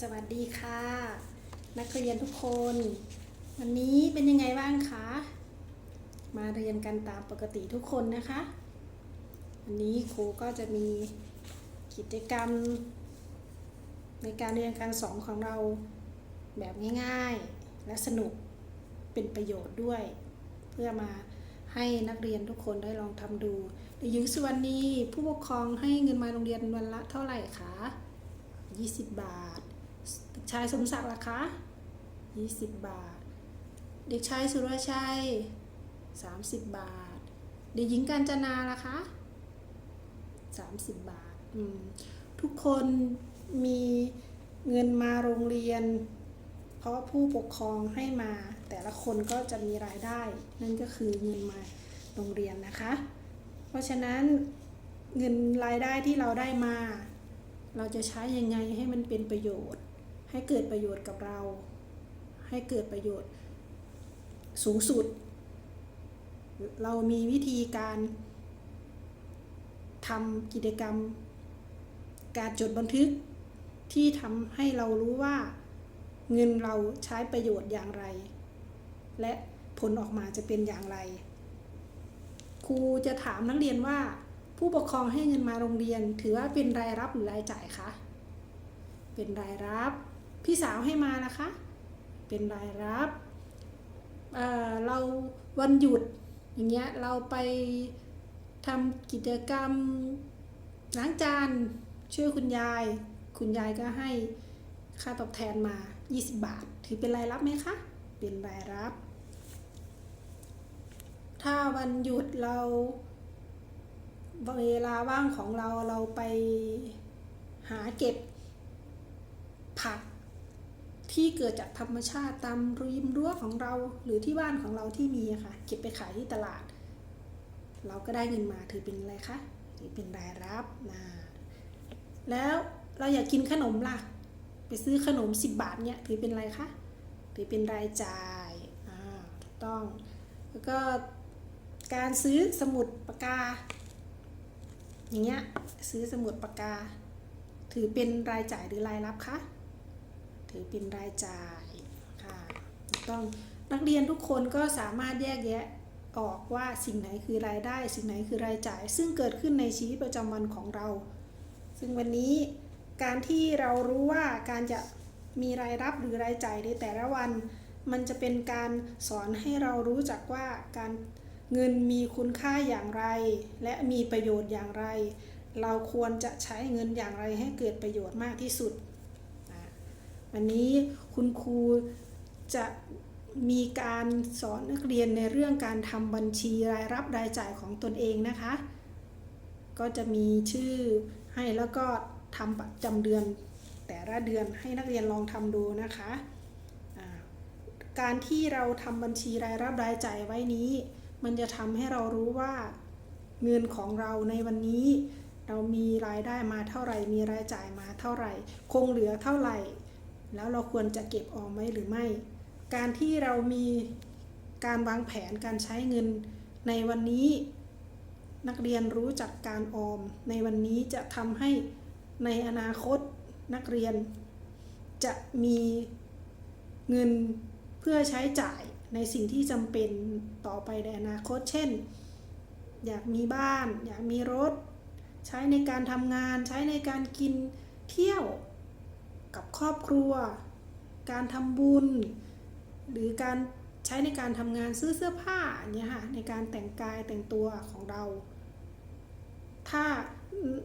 สวัสดีค่ะ นักเรียนทุกคน วันนี้เป็นยังไงบ้างคะ มาเรียนกันตามปกติทุกคนนะคะ วันนี้ครูก็จะมีกิจกรรม ในการเรียนการสอนของเราแบบง่ายๆ และสนุกเป็นประโยชน์ด้วย เพื่อมาให้นักเรียนทุกคนได้ลองทำดูเด็กหญิงสุวรรณีผู้ปกครองให้เงินมาโรงเรียนวันละเท่าไหร่คะ20 บาท เด็กชายสมศักดิ์ล่ะคะ 20 บาท เด็กชายสุรชัย 30 บาท เด็กหญิงกาญจนาล่ะคะ 30 บาท ทุกคนมีเงินมาโรงเรียน เพราะผู้ปกครองให้มา แต่ละคนก็จะมีรายได้ นั่นก็คือเงินมาโรงเรียนนะคะ เพราะฉะนั้นเงินรายได้ที่เราได้มา เราจะใช้ยังไงให้มันเป็นประโยชน์ ให้เกิดประโยชน์กับเรา ให้เกิดประโยชน์สูงสุด เรามีวิธีการทำกิจกรรม การจดบันทึกที่ทำให้เรารู้ว่าเงินเราใช้ประโยชน์อย่างไร และผลออกมาจะเป็นอย่างไร ครูจะถามนักเรียนว่า ผู้ปกครองให้เงินมาโรงเรียน ถือว่าเป็นรายรับหรือรายจ่ายคะ เป็นรายรับ พี่สาวให้มานะคะ เป็นรายรับเเราวันหยุดอย่างเงี้ยเราไปทำกิจกรรมล้างจานช่วยคุณยาย คุณยายก็ให้ค่าตอบแทนมา 20 บาท ถือเป็นรายรับไหมคะ เป็นรายรับ ถ้าวันหยุดเราเวลาว่างของเราเราไปหาเก็บ ที่เกิดจากธรรมชาติตามริมรั้วของเราหรือที่บ้านของเราที่มีค่ะ เก็บไปขายที่ตลาด เราก็ได้เงินมาถือเป็นอะไรคะถือเป็นรายรับนะแล้วเราอยากกินขนมล่ะ ไปซื้อขนม 10 บาทเนี่ยถือเป็นอะไรคะถือเป็นรายจ่ายอ่าถูกต้อง แล้วก็การซื้อสมุดปากกา อย่างเงี้ยซื้อสมุดปากกา ถือเป็นรายจ่ายหรือรายรับคะ ถือเป็นรายจ่ายค่ะต้องนักเรียนทุกคนก็สามารถแยกแยะออกว่าสิ่งไหนคือรายได้ สิ่งไหนคือรายจ่าย ซึ่งเกิดขึ้นในชีวิตประจำวันของเรา ซึ่งวันนี้การที่เรารู้ว่าการจะมีรายรับหรือรายจ่ายในแต่ละวัน มันจะเป็นการสอนให้เรารู้จักว่าการเงินมีคุณค่าอย่างไร และมีประโยชน์อย่างไร เราควรจะใช้เงินอย่างไรให้เกิดประโยชน์มากที่สุด วันนี้คุณครูจะมีการสอนนักเรียนในเรื่องการทำบัญชีรายรับรายจ่ายของตนเองนะคะ ก็จะมีชื่อให้แล้วก็ทำประจำเดือน แต่ละเดือนให้นักเรียนลองทำดูนะคะการที่เราทำบัญชีรายรับรายจ่ายไว้นี้ มันจะทำให้เรารู้ว่าเงินของเราในวันนี้ เรามีรายได้มาเท่าไหร่ มีรายจ่ายมาเท่าไหร่ คงเหลือเท่าไหร่ แล้วเราควรจะเก็บออมไหมหรือไม่ การที่เรามีการวางแผนการใช้เงินในวันนี้ นักเรียนรู้จักการออม ในวันนี้จะทำให้ในอนาคตนักเรียน จะมีเงินเพื่อใช้จ่ายในสิ่งที่จำเป็นต่อไปในอนาคต เช่น อยากมีบ้าน อยากมีรถ ใช้ในการทำงาน ใช้ในการกินเที่ยว กับครอบครัว การทำบุญ หรือการใช้ในการทำงานซื้อเสื้อผ้าเนี่ยค่ะในการแต่งกายแต่งตัวของเรา ถ้า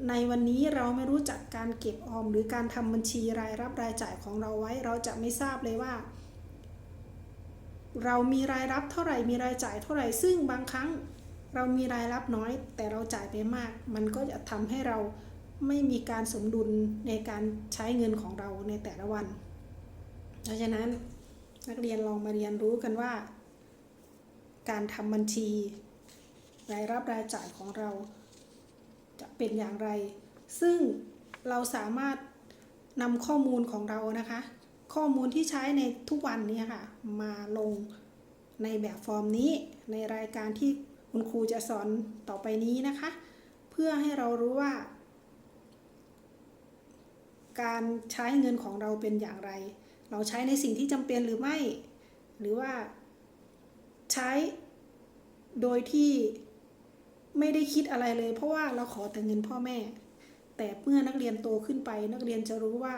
ในวันนี้เราไม่รู้จักการเก็บออม หรือการทำบัญชีรายรับรายจ่ายของเราไว้ เราจะไม่ทราบเลยว่า เรามีรายรับเท่าไหร่มีรายจ่ายเท่าไหร่ซึ่งบางครั้งเรามีรายรับน้อย แต่เราจ่ายไปมาก มันก็จะทำให้เรา ไม่มีการสมดุลในการใช้เงินของเราในแต่ละวัน เพราะฉะนั้นนักเรียนลองมาเรียนรู้กันว่า การทำบัญชี รายรับรายจ่ายของเรา จะเป็นอย่างไร ซึ่งเราสามารถนำข้อมูลของเรานะคะ ข้อมูลที่ใช้ในทุกวันนี้ค่ะ มาลงในแบบฟอร์มนี้ในรายการที่คุณครูจะสอนต่อไปนี้นะคะ เพื่อให้เรารู้ว่า การใช้เงินของเราเป็นอย่างไร เราใช้ในสิ่งที่จำเป็นหรือไม่ หรือว่าใช้โดยที่ไม่ได้คิดอะไรเลย เพราะว่าเราขอแต่เงินพ่อแม่ แต่เมื่อนักเรียนโตขึ้นไป นักเรียนจะรู้ว่า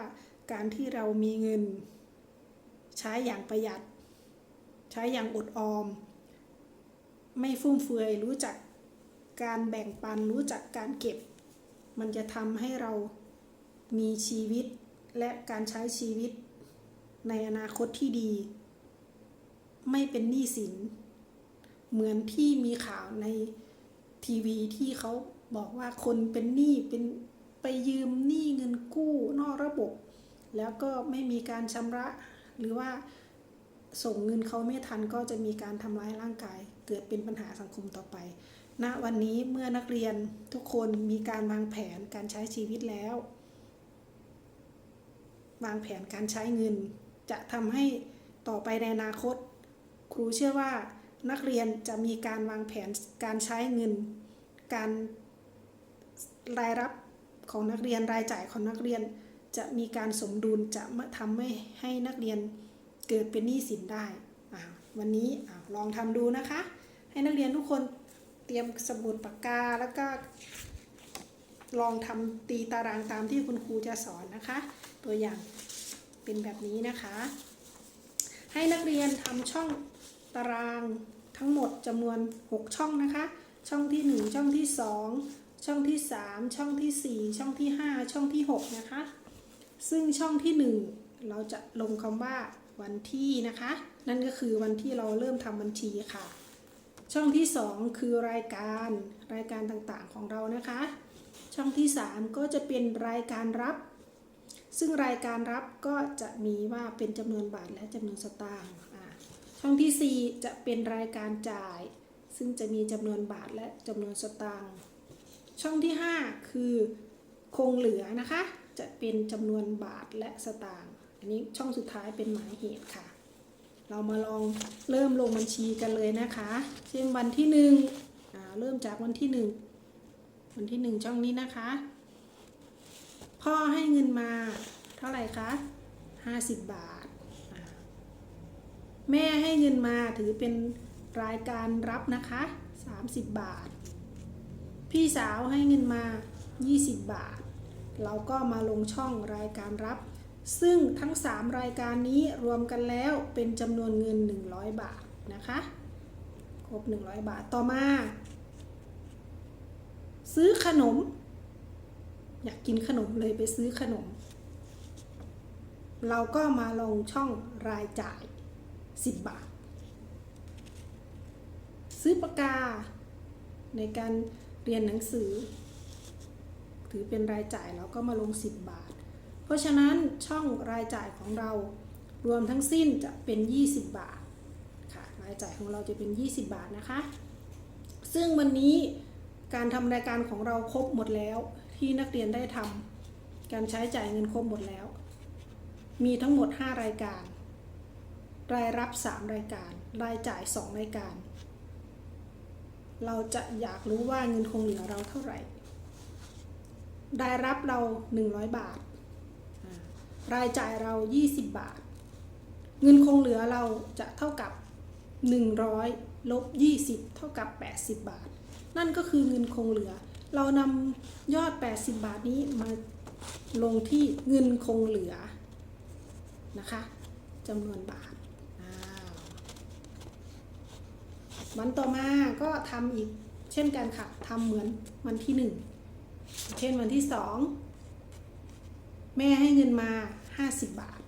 การที่เรามีเงิน ใช้อย่างประหยัด ใช้อย่างอดออม ไม่ฟุ่มเฟือยรู้จักการแบ่งปันรู้จักการเก็บ มันจะทำให้เรา มีชีวิตและการใช้ชีวิตในอนาคตที่ดี ไม่เป็นหนี้สิน เหมือนที่มีข่าวในทีวีที่เขาบอกว่าคนเป็นหนี้เป็นไปยืมหนี้เงินกู้นอกระบบ แล้วก็ไม่มีการชำระ หรือว่าส่งเงินเขาไม่ทันก็จะมีการทำร้ายร่างกาย เกิดเป็นปัญหาสังคมต่อไปณวันนี้เมื่อนักเรียนทุกคนมีการวางแผนการใช้ชีวิตแล้ว วางแผนการใช้เงิน จะทำให้ต่อไปในอนาคต ครูเชื่อว่านักเรียนจะมีการวางแผนการใช้เงิน การรายรับของนักเรียนรายจ่ายของนักเรียน จะมีการสมดุลจะไม่ทำให้ให้นักเรียนเกิดเป็นหนี้สินได้วันนี้ลองทำดูนะคะ ให้นักเรียนทุกคนเตรียมสมุดปากกาแล้วก็ลองทำตีตารางตามที่คุณครูจะสอนนะคะ ตัวอย่างเป็นแบบนี้นะคะ ให้นักเรียนทำช่องตารางทั้งหมดจำนวน 6 ช่องนะคะ ช่องที่ 1 ช่องที่ 2 ช่องที่ 3 ช่องที่ 4 ช่องที่ 5 ช่องที่ 6 นะคะ ซึ่งช่องที่ 1 เราจะลงคำว่าวันที่นะคะ นั่นก็คือวันที่เราเริ่มทำบัญชีค่ะ ช่องที่ 2 คือรายการรายการต่างๆของเรานะคะ ช่องที่ 3 ก็จะเป็นรายการรับ ซึ่งรายการรับก็จะมีว่าเป็นจำนวนบาทและจำนวนสตางค์ช่องที่ 4 จะเป็นรายการจ่าย ซึ่งจะมีจำนวนบาทและจำนวนสตางค์ช่องที่ 5 คือคงเหลือนะคะ จะเป็นจำนวนบาทและสตางค์อันนี้ช่องสุดท้ายเป็นหมายเหตุค่ะ เรามาลองเริ่มลงบัญชีกันเลยนะคะ เช่นวันที่หนึ่งเริ่มจากวันที่หนึ่งวันที่หนึ่งช่องนี้นะคะ พ่อให้เงินมาเท่าไหร่คะ50บาทอ่าท แม่ให้เงินมาถือเป็นรายการรับนะคะ30บาท พี่สาวให้เงินมา 20 บาท เราก็มาลงช่องรายการรับ ซึ่งทั้ง 3 รายการนี้รวมกันแล้วเป็นจำนวนเงิน 100 บาทนะคะครบ100 บาทต่อมา ซื้อขนม อยากกินขนมเลยไปซื้อขนม เราก็มาลงช่องรายจ่าย 10 บาท ซื้อปากกา ในการเรียนหนังสือ ถือเป็นรายจ่ายเราก็มาลง 10 บาท เพราะฉะนั้นช่องรายจ่ายของเรารวมทั้งสิ้นจะเป็น 20 บาทค่ะรายจ่ายของเราจะเป็น 20 บาทนะคะ ซึ่งวันนี้การทำรายการของเราครบหมดแล้ว ที่นักเรียนได้ทำการใช้จ่ายเงินครบหมดแล้ว มีทั้งหมด 5 รายการ รายรับ 3 รายการ รายจ่าย 2 รายการ เราจะอยากรู้ว่าเงินคงเหลือเราเท่าไหร่ รายรับเรา 100 บาทอ่ารายจ่ายเรา 20 บาท เงินคงเหลือเราจะเท่ากับ 100ลบ20 เท่ากับ 80 บาท นั่นก็คือเงินคงเหลือ เรานำยอด 80 บาทนี้มาลงที่เงินคงเหลือนะคะจำนวนบาทววันต่อมาก็ทำอีกเช่นกันค่ะทำเหมือนวันที่หนึ่งเช่นวันที่สองแม่ให้เงินมา 50 บาท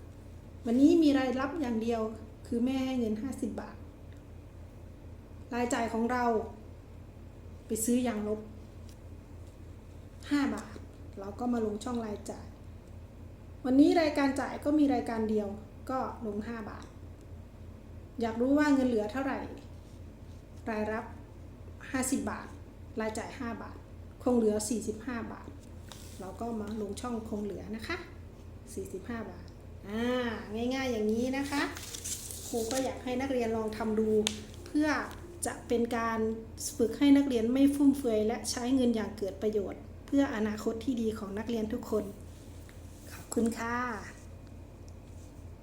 วันนี้มีรายรับอย่างเดียวคือแม่ให้เงิน 50 บาท รายจ่ายของเราไปซื้อยางลบ 5 บาท เราก็มาลงช่องรายจ่าย วันนี้รายการจ่ายก็มีรายการเดียวก็ลง 5 บาท อยากรู้ว่าเงินเหลือเท่าไหร่ รายรับ 50 บาท รายจ่าย 5 บาท คงเหลือ 45 บาท เราก็มาลงช่องคงเหลือนะคะ 45 บาทอ่าง่ายๆอย่างนี้นะคะ ครูก็อยากให้นักเรียนลองทำดู เพื่อจะเป็นการฝึกให้นักเรียนไม่ฟุ่มเฟือยและใช้เงินอย่างเกิดประโยชน์ พื่ออนาคตที่ดีของนักเรียนทุกคน ขอบคุณค่ะ